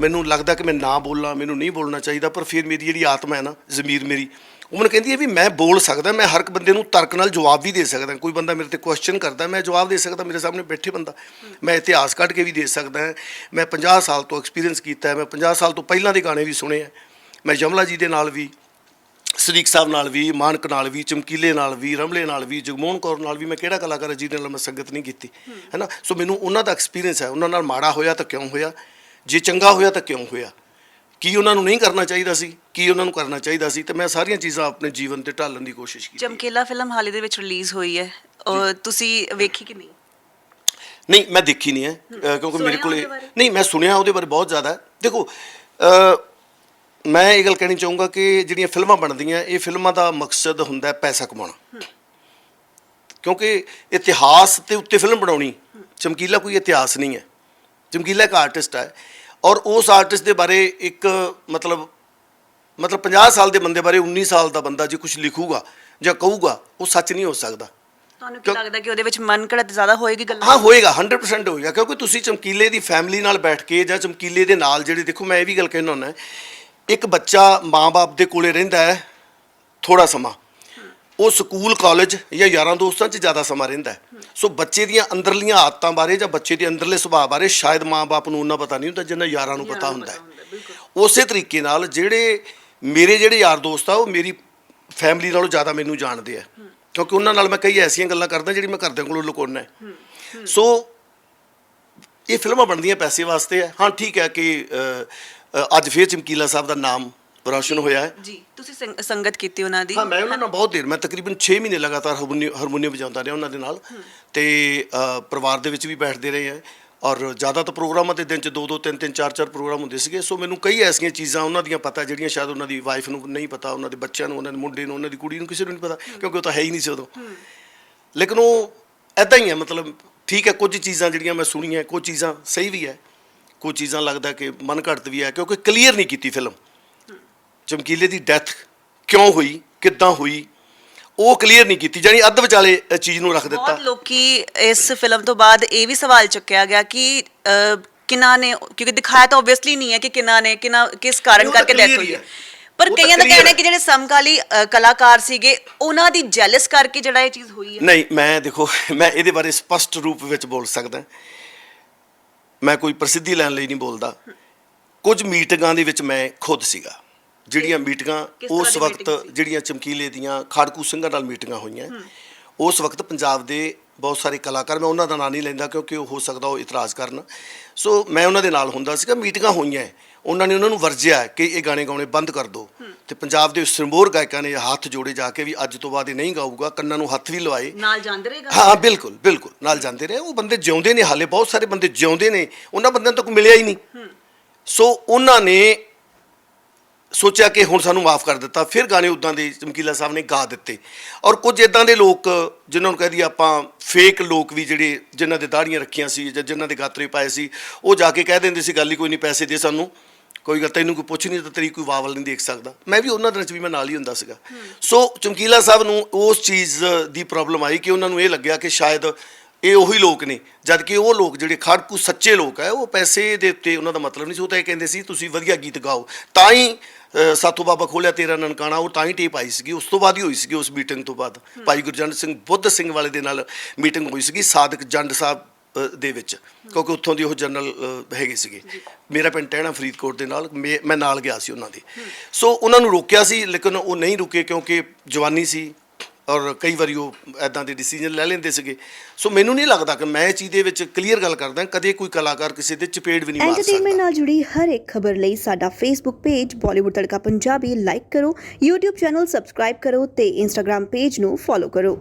ਮੈਨੂੰ ਲੱਗਦਾ ਕਿ ਮੈਂ ਨਾ ਬੋਲਾਂ ਮੈਨੂੰ ਨਹੀਂ ਬੋਲਣਾ ਚਾਹੀਦਾ ਪਰ ਫਿਰ ਮੇਰੀ ਜਿਹੜੀ ਆਤਮਾ ਹੈ ਨਾ ਜ਼ਮੀਰ ਮੇਰੀ ਉਹ ਮੈਨੂੰ ਕਹਿੰਦੀ ਹੈ ਵੀ ਮੈਂ ਬੋਲ ਸਕਦਾ ਮੈਂ ਹਰ ਇੱਕ ਬੰਦੇ ਨੂੰ ਤਰਕ ਨਾਲ ਜਵਾਬ ਵੀ ਦੇ ਸਕਦਾ। ਕੋਈ ਬੰਦਾ ਮੇਰੇ ਤੇ ਕੁਐਸਚਨ ਕਰਦਾ ਮੈਂ ਜਵਾਬ ਦੇ ਸਕਦਾ ਮੇਰੇ ਸਾਹਮਣੇ ਬੈਠੇ ਬੰਦਾ। ਮੈਂ ਇਤਿਹਾਸ ਕੱਢ ਕੇ ਵੀ ਦੇ ਸਕਦਾ ਮੈਂ 50 ਸਾਲ ਤੋਂ ਐਕਸਪੀਰੀਅੰਸ ਕੀਤਾ ਮੈਂ 50 ਸਾਲ ਤੋਂ ਪਹਿਲਾਂ ਦੇ ਗਾਣੇ ਵੀ ਸੁਣੇ ਆ ਮੈਂ ਜਮਲਾ ਜੀ ਦੇ ਨਾਲ ਵੀ ਸਦੀਕ ਸਾਹਿਬ ਨਾਲ ਵੀ ਮਾਨਕ ਨਾਲ ਵੀ ਚਮਕੀਲੇ ਨਾਲ ਵੀ ਰਮਲੇ ਨਾਲ ਵੀ ਜਗਮੋਹਨ ਕੌਰ ਨਾਲ ਵੀ ਮੈਂ ਕਿਹੜਾ ਕਲਾਕਾਰ ਜਿਹਦੇ ਨਾਲ ਮੈਂ ਸੰਗਤ ਨਹੀਂ ਕੀਤੀ। ਹੈ। ਨਾ? ਸੋ ਮੈਨੂੰ ਉਹਨਾਂ ਦਾ ਐਕਸਪੀਰੀਅੰਸ ਹੈ। ਉਹਨਾਂ ਨਾਲ ਮਾੜਾ ਹੋਇਆ ਤਾਂ ਕਿਉਂ ਹੋਇਆ? ਜੇ ਚੰਗਾ ਹੋਇਆ ਤਾਂ ਕਿਉਂ ਹੋਇਆ? ਕੀ ਉਹਨਾਂ ਨੂੰ ਨਹੀਂ ਕਰਨਾ ਚਾਹੀਦਾ ਸੀ? ਕੀ ਉਹਨਾਂ ਨੂੰ ਕਰਨਾ ਚਾਹੀਦਾ ਸੀ? ਤੇ ਮੈਂ ਸਾਰੀਆਂ ਚੀਜ਼ਾਂ ਆਪਣੇ ਜੀਵਨ ਤੇ ਢਾਲਣ ਦੀ ਕੋਸ਼ਿਸ਼ ਕੀਤੀ। ਚਮਕੀਲਾ ਫਿਲਮ ਹਾਲੇ ਦੇ ਵਿੱਚ ਰਿਲੀਜ਼ ਹੋਈ ਹੈ। ਔਰ ਤੁਸੀਂ ਵੇਖੀ ਕਿ ਨਹੀਂ? ਨਹੀਂ ਮੈਂ ਦੇਖੀ ਨਹੀਂ ਹੈ। ਕਿਉਂਕਿ ਮੇਰੇ ਕੋਲੇ? ਨਹੀਂ ਮੈਂ ਸੁਣਿਆ ਉਹਦੇ ਬਾਰੇ ਬਹੁਤ ਜ਼ਿਆਦਾ। ਦੇਖੋ ਮੈਂ ਇਹ ਗੱਲ ਕਹਿਣੀ ਚਾਹੂੰਗਾ ਕਿ ਜਿਹੜੀਆਂ ਫਿਲਮਾਂ ਬਣਦੀਆਂ ਇਹ ਫਿਲਮਾਂ ਦਾ ਮਕਸਦ ਹੁੰਦਾ ਪੈਸਾ ਕਮਾਉਣਾ। ਕਿਉਂਕਿ ਇਤਿਹਾਸ ਦੇ ਉੱਤੇ ਫਿਲਮ ਬਣਾਉਣੀ ਚਮਕੀਲਾ ਕੋਈ ਇਤਿਹਾਸ ਨਹੀਂ ਹੈ। ਚਮਕੀਲਾ ਇੱਕ ਆਰਟਿਸਟ ਹੈ ਔਰ ਉਸ ਆਰਟਿਸਟ ਦੇ ਬਾਰੇ ਇੱਕ ਮਤਲਬ ਮਤਲਬ 50 ਸਾਲ ਦੇ ਬੰਦੇ ਬਾਰੇ 19 ਸਾਲ ਦਾ ਬੰਦਾ ਜੇ ਕੁਝ ਲਿਖੂਗਾ ਜਾਂ ਕਹੂਗਾ ਉਹ ਸੱਚ ਨਹੀਂ ਹੋ ਸਕਦਾ। ਤੁਹਾਨੂੰ ਕੀ ਲੱਗਦਾ ਕਿ ਉਹਦੇ ਵਿੱਚ ਮਨ ਘੜਤ ਜ਼ਿਆਦਾ ਹੋਏਗੀ ਗੱਲਾਂ ਹਾਂ ਹੋਏਗਾ 100% ਹੋਏਗਾ। ਕਿਉਂਕਿ ਤੁਸੀਂ ਚਮਕੀਲੇ ਦੀ ਫੈਮਿਲੀ ਨਾਲ ਬੈਠ ਕੇ ਜਾਂ ਚਮਕੀਲੇ ਦੇ ਨਾਲ ਜਿਹੜੇ ਦੇਖੋ ਮੈਂ ਇਹ ਵੀ ਗੱਲ ਕਹਿਣਾ ਹੁੰਦਾ ਇੱਕ ਬੱਚਾ ਮਾਂ-ਬਾਪ ਦੇ ਕੋਲੇ ਰਹਿੰਦਾ ਹੈ ਥੋੜਾ ਸਮਾਂ। ਉਹ ਸਕੂਲ, ਕਾਲਜ ਜਾਂ ਯਾਰਾਂ ਦੋਸਤਾਂ 'ਚ ਜ਼ਿਆਦਾ ਸਮਾਂ ਰਹਿੰਦਾ ਹੈ। ਸੋ ਬੱਚੇ ਦੀਆਂ ਅੰਦਰਲੀਆਂ ਆਦਤਾਂ ਬਾਰੇ ਜਾਂ ਬੱਚੇ ਦੇ ਅੰਦਰਲੇ ਸੁਭਾਅ ਬਾਰੇ ਸ਼ਾਇਦ ਮਾਂ-ਬਾਪ ਨੂੰ ਉਹਨਾਂ ਪਤਾ ਨਹੀਂ ਹੁੰਦਾ ਜਿੰਨਾ ਯਾਰਾਂ ਨੂੰ ਪਤਾ ਹੁੰਦਾ ਹੈ। ਉਸੇ ਤਰੀਕੇ ਨਾਲ ਜਿਹੜੇ ਮੇਰੇ ਜਿਹੜੇ ਯਾਰ ਦੋਸਤ ਆ, ਉਹ ਮੇਰੀ ਫੈਮਿਲੀ ਨਾਲੋਂ ਜ਼ਿਆਦਾ ਮੈਨੂੰ ਜਾਣਦੇ ਆ। ਕਿਉਂਕਿ ਉਹਨਾਂ ਨਾਲ ਮੈਂ ਕਈ ਐਸੀਆਂ ਗੱਲਾਂ ਕਰਦਾ ਜਿਹੜੀ ਮੈਂ ਘਰਦਿਆਂ ਕੋਲੋਂ ਲੁਕਾਉਣਾ ਹੈ। ਸੋ ਇਹ ਫਿਲਮਾਂ ਬਣਦੀਆਂ ਪੈਸੇ ਵਾਸਤੇ ਹੈ ਹਾਂ, ਠੀਕ ਹੈ ਕਿ ਅੱਜ ਫੇਰ ਚਮਕੀਲਾ ਸਾਹਿਬ ਦਾ ਨਾਮ ਰੌਸ਼ਨ ਹੋਇਆ ਹੈ। ਜੀ ਤੁਸੀਂ ਸੰਗ- ਸੰਗਤ ਕੀਤੀ ਉਹਨਾਂ ਦੀ। ਹਾਂ ਮੈਂ ਉਹਨਾਂ ਨਾਲ ਬਹੁਤ ਦੇਰ ਮੈਂ ਤਕਰੀਬਨ 6 ਮਹੀਨੇ ਲਗਾਤਾਰ ਹਾਰਮੋਨੀ ਹਾਰਮੋਨੀਅਮ ਵਜਾਉਂਦਾ ਰਿਹਾ ਉਹਨਾਂ ਦੇ ਨਾਲ। ਤੇ ਅ, ਪਰਿਵਾਰ ਦੇ ਵਿੱਚ ਵੀ ਬੈਠਦੇ ਰਹੇ ਆ ਔਰ ਜ਼ਿਆਦਾ ਤਾਂ ਪ੍ਰੋਗਰਾਮਾਂ ਦੇ ਦਿਨ ਚ ਦੋ ਦੋ ਤਿੰਨ ਤਿੰਨ ਚਾਰ ਚਾਰ ਪ੍ਰੋਗਰਾਮ ਹੁੰਦੇ ਸੀਗੇ। ਸੋ ਮੈਨੂੰ ਕਈ ਐਸੀਆਂ ਚੀਜ਼ਾਂ ਉਹਨਾਂ ਦੀਆਂ ਪਤਾ ਜਿਹੜੀਆਂ ਸ਼ਾਇਦ ਉਹਨਾਂ ਦੀ ਵਾਈਫ ਨੂੰ ਨਹੀਂ ਪਤਾ ਉਹਨਾਂ ਦੇ ਬੱਚਿਆਂ ਨੂੰ ਉਹਨਾਂ ਦੇ ਮੁੰਡੇ ਨੂੰ ਉਹਨਾਂ ਦੀ ਕੁੜੀ ਨੂੰ ਕਿਸੇ ਨੂੰ ਨਹੀਂ ਪਤਾ ਕਿਉਂਕਿ ਉਹ ਤਾਂ ਹੈ ਹੀ ਨਹੀਂ ਸੀ ਉਦੋਂ। ਲੇਕਿਨ ਉਹ ਐਦਾਂ ਹੀ ਹੈ ਮਤਲਬ ਠੀਕ ਹੈ ਕੁਝ ਚੀਜ਼ਾਂ ਜਿਹੜੀਆਂ ਮੈਂ ਸੁਣੀਆਂ ਕੁਝ ਚੀਜ਼ਾਂ ਸਹੀ ਵੀ ਹੈ। ਕੁਝ ਚੀਜ਼ਾਂ ਲੱਗਦਾ ਕਿ ਮਨ ਘੜਤ ਵੀ ਹੈ ਕਿਉਂਕਿ ਕਲੀਅਰ ਨਹੀਂ ਕੀਤੀ ਫਿਲਮ। ਚਮਕੀਲੇ ਦੀ ਡੈਥ ਕਿਉਂ ਹੋਈ? ਕਿੱਦਾਂ ਹੋਈ? ਉਹ ਕਲੀਅਰ ਨਹੀਂ ਕੀਤੀ ਜਾਨੀ ਅੱਧ ਵਿਚਾਲੇ ਚੀਜ਼ ਨੂੰ ਰੱਖ ਦਿੱਤਾ। ਬਹੁਤ ਲੋਕੀ ਇਸ ਫਿਲਮ ਤੋਂ ਬਾਅਦ ਇਹ ਵੀ ਸਵਾਲ ਚੁੱਕਿਆ ਗਿਆ ਕਿ ਕਿਹਨਾਂ ਨੇ ਕਿਉਂਕਿ ਦਿਖਾਇਆ ਤਾਂ ਆਬਵੀਅਸਲੀ ਨਹੀਂ ਹੈ ਕਿ ਕਿਹਨਾਂ ਨੇ ਕਿਹਨਾਂ ਕਿਸ ਕਾਰਨ ਕਰਕੇ ਡੈਥ ਹੋਈ ਹੀ। ਪਰ ਕਈਆਂ ਦਾ ਕਹਿਣਾ ਹੈ। ਕਿ ਜਿਹੜੇ ਸਮਕਾਲੀ ਕਲਾਕਾਰ ਸੀਗੇ ਉਹਨਾਂ ਦੀ ਜੈਲਸ ਕਰਕੇ ਜਿਹੜਾ ਇਹ ਚੀਜ਼ ਹੋਈ ਹੈ। ਨਹੀਂ ਮੈਂ ਦੇਖੋ ਮੈਂ ਇਹਦੇ ਬਾਰੇ ਸਪਸ਼ਟ ਰੂਪ ਵਿੱਚ ਬੋਲ ਸਕਦਾ। ਮੈਂ ਕੋਈ ਪ੍ਰਸਿੱਧੀ ਲੈਣ ਲਈ ਨਹੀਂ ਬੋਲਦਾ। ਕੁਝ ਮੀਟਿੰਗਾਂ ਦੇ ਵਿੱਚ ਮੈਂ ਖੁਦ ਸੀਗਾ। ਜਿਹੜੀਆਂ ਮੀਟਿੰਗਾਂ ਕਿਸ ਤਰ੍ਹਾਂ ਉਸ ਦੀ ਵਕਤ ਸੀ? ਜਿਹੜੀਆਂ ਚਮਕੀਲੇ ਦੀਆਂ ਖਾੜਕੂ ਸਿੰਘਾਂ ਨਾਲ ਮੀਟਿੰਗਾਂ ਹੋਈਆਂ। ਉਸ ਵਕਤ ਪੰਜਾਬ ਦੇ ਬਹੁਤ ਸਾਰੇ ਕਲਾਕਾਰ ਮੈਂ ਉਹਨਾਂ ਦਾ ਨਾਂ ਨਹੀਂ ਲੈਂਦਾ ਕਿਉਂਕਿ ਉਹ ਹੋ ਸਕਦਾ ਉਹ ਇਤਰਾਜ਼ ਕਰਨ। ਸੋ ਮੈਂ ਉਹਨਾਂ ਦੇ ਨਾਲ ਹੁੰਦਾ ਸੀਗਾ ਮੀਟਿੰਗਾਂ ਹੋਈਆਂ। ਹੈ। ਉਹਨਾਂ ਨੇ ਉਹਨਾਂ ਨੂੰ ਵਰਜਿਆ ਕਿ ਇਹ ਗਾਣੇ ਗਾਉਣੇ ਬੰਦ ਕਰ ਦਿਓ ਤੇ ਪੰਜਾਬ ਦੇ ਸਿੰਬੋਰ ਗਾਇਕਾਂ ਨੇ ਹੱਥ ਜੋੜੇ ਜਾ ਕੇ ਵੀ ਅੱਜ ਤੋਂ ਬਾਅਦ ਇਹ ਨਹੀਂ ਗਾਊਗਾ ਕੰਨਾਂ ਨੂੰ ਹੱਥ ਵੀ ਲਵਾਏ। ਨਾਲ ਜਾਂਦੇ ਰਹੇਗਾ ਹਾਂ ਬਿਲਕੁਲ ਬਿਲਕੁਲ ਨਾਲ ਜਾਂਦੇ ਰਹੇ। ਉਹ ਬੰਦੇ ਜਿਉਂਦੇ ਨੇ ਹਾਲੇ ਬਹੁਤ ਸਾਰੇ ਬੰਦੇ ਜਿਉਂਦੇ ਨੇ। ਉਹਨਾਂ ਬੰਦਿਆਂ ਤੋਂ ਕੋਈ ਮਿਲਿਆ ਹੀ ਨਹੀਂ। ਸੋ ਉਹਨਾਂ ਨੇ ਸੋਚਿਆ ਕਿ ਹੁਣ ਸਾਨੂੰ ਮਾਫ ਕਰ ਦਿੱਤਾ ਫਿਰ ਗਾਣੇ ਉਦਾਂ ਦੇ ਚਮਕੀਲਾ ਸਾਹਿਬ ਨੇ ਗਾ ਦਿੱਤੇ। ਔਰ ਕੁਝ ਇਦਾਂ ਦੇ ਲੋਕ ਜਿਨ੍ਹਾਂ ਨੂੰ ਕਹਦੀ ਆਪਾਂ ਫੇਕ ਲੋਕ ਵੀ ਜਿਹੜੇ ਜਿਨ੍ਹਾਂ ਦੇ ਦਾੜੀਆਂ ਰੱਖੀਆਂ ਸੀ ਜਾਂ ਜਿਨ੍ਹਾਂ ਦੇ ਗਾਤਰੇ ਪਾਏ ਸੀ ਉਹ ਜਾ ਕੇ ਕਹਿ ਦਿੰਦੇ ਸੀ ਗੱਲ ਹੀ ਕੋਈ ਨਹੀਂ ਪੈਸੇ ਦੇ ਸਾਨੂੰ। ਕੋਈ ਗੱਲ ਤੈਨੂੰ ਕੋਈ ਪੁੱਛ ਨਹੀਂ ਤਾਂ ਤੇਰੀ ਕੋਈ ਵਾਵਲ ਨਹੀਂ ਦੇਖ ਸਕਦਾ। ਮੈਂ ਵੀ ਉਹਨਾਂ ਦਿਨਾਂ 'ਚ ਵੀ ਮੈਂ ਨਾਲ ਹੀ ਹੁੰਦਾ ਸੀਗਾ। ਸੋ ਚਮਕੀਲਾ ਸਾਹਿਬ ਨੂੰ ਉਸ ਚੀਜ਼ ਦੀ ਪ੍ਰੋਬਲਮ ਆਈ ਕਿ ਉਹਨਾਂ ਨੂੰ ਇਹ ਲੱਗਿਆ ਕਿ ਸ਼ਾਇਦ ਇਹ ਉਹੀ ਲੋਕ ਨੇ ਜਦ ਕਿ ਉਹ ਲੋਕ ਜਿਹੜੇ ਖੜਕੂ ਸੱਚੇ ਲੋਕ ਹੈ ਉਹ ਪੈਸੇ ਦੇ ਉੱਤੇ ਉਹਨਾਂ ਦਾ ਮਤਲਬ ਨਹੀਂ ਸੀ ਉਹ ਤਾਂ ਇਹ ਕਹਿੰਦੇ ਸੀ ਤੁਸੀਂ ਵਧੀਆ ਗੀਤ ਗਾਓ। ਤਾਂ ਹੀ ਸਾਥੂ ਬਾਬਾ ਖੋਲਿਆ ਤੇਰਾ ਨਨਕਾਣਾ ਉਹ ਤਾਂ ਹੀ ਟੇਪ ਆਈ ਸੀਗੀ ਉਸ ਤੋਂ ਬਾਅਦ ਹੀ ਹੋਈ ਸੀਗੀ ਉਸ ਮੀਟਿੰਗ ਤੋਂ ਬਾਅਦ। ਭਾਈ ਗੁਰਜੰਟ ਸਿੰਘ ਬੁੱਧ ਸਿੰਘ ਵਾਲੇ ਦੇ ਨਾਲ ਮੀਟਿੰਗ ਹੋਈ ਸੀਗੀ ਸਾਦਕ ਜੰਡ ਸਾਹਿਬ ਦੇ ਵਿੱਚ ਕਿਉਂਕਿ ਉੱਥੋਂ ਦੀ ਉਹ ਜਨਰਲ ਹੈਗੇ ਸੀਗੇ। ਮੇਰਾ ਪਿੰਡ ਟਹਿਣਾ ਫਰੀਦਕੋਟ ਦੇ ਨਾਲ ਮੈਂ ਨਾਲ ਗਿਆ ਸੀ ਉਹਨਾਂ ਦੇ। ਸੋ ਉਹਨਾਂ ਨੂੰ ਰੋਕਿਆ ਸੀ ਲੇਕਿਨ ਉਹ ਨਹੀਂ ਰੁਕੇ ਕਿਉਂਕਿ ਜਵਾਨੀ ਸੀ ਔਰ ਕਈ ਵਾਰੀ ਉਹ ਐਦਾਂ ਦੇ ਡਿਸੀਜਨ ਲੈ ਲੈਂਦੇ ਸੀਗੇ। ਸੋ ਮੈਨੂੰ ਨਹੀਂ ਲੱਗਦਾ ਕਿ ਮੈਂ ਇਹ ਚੀਜ਼ ਦੇ ਵਿੱਚ ਕਲੀਅਰ ਗੱਲ ਕਰਦਾ, ਕਦੇ ਕੋਈ ਕਲਾਕਾਰ ਕਿਸੇ ਦੇ ਚਪੇੜ ਵੀ ਨਹੀਂ ਮਾਰ ਐਂਟਰਟੇਨਮੈਂਟ ਨਾਲ ਜੁੜੀ ਹਰ ਇੱਕ ਖਬਰ ਲਈ ਸਾਡਾ Facebook page Bollywood Tadka Punjabi like ਕਰੋ, YouTube ਚੈਨਲ ਸਬਸਕ੍ਰਾਈਬ ਕਰੋ ਤੇ Instagram ਪੇਜ ਨੂੰ ਫੋਲੋ ਕਰੋ।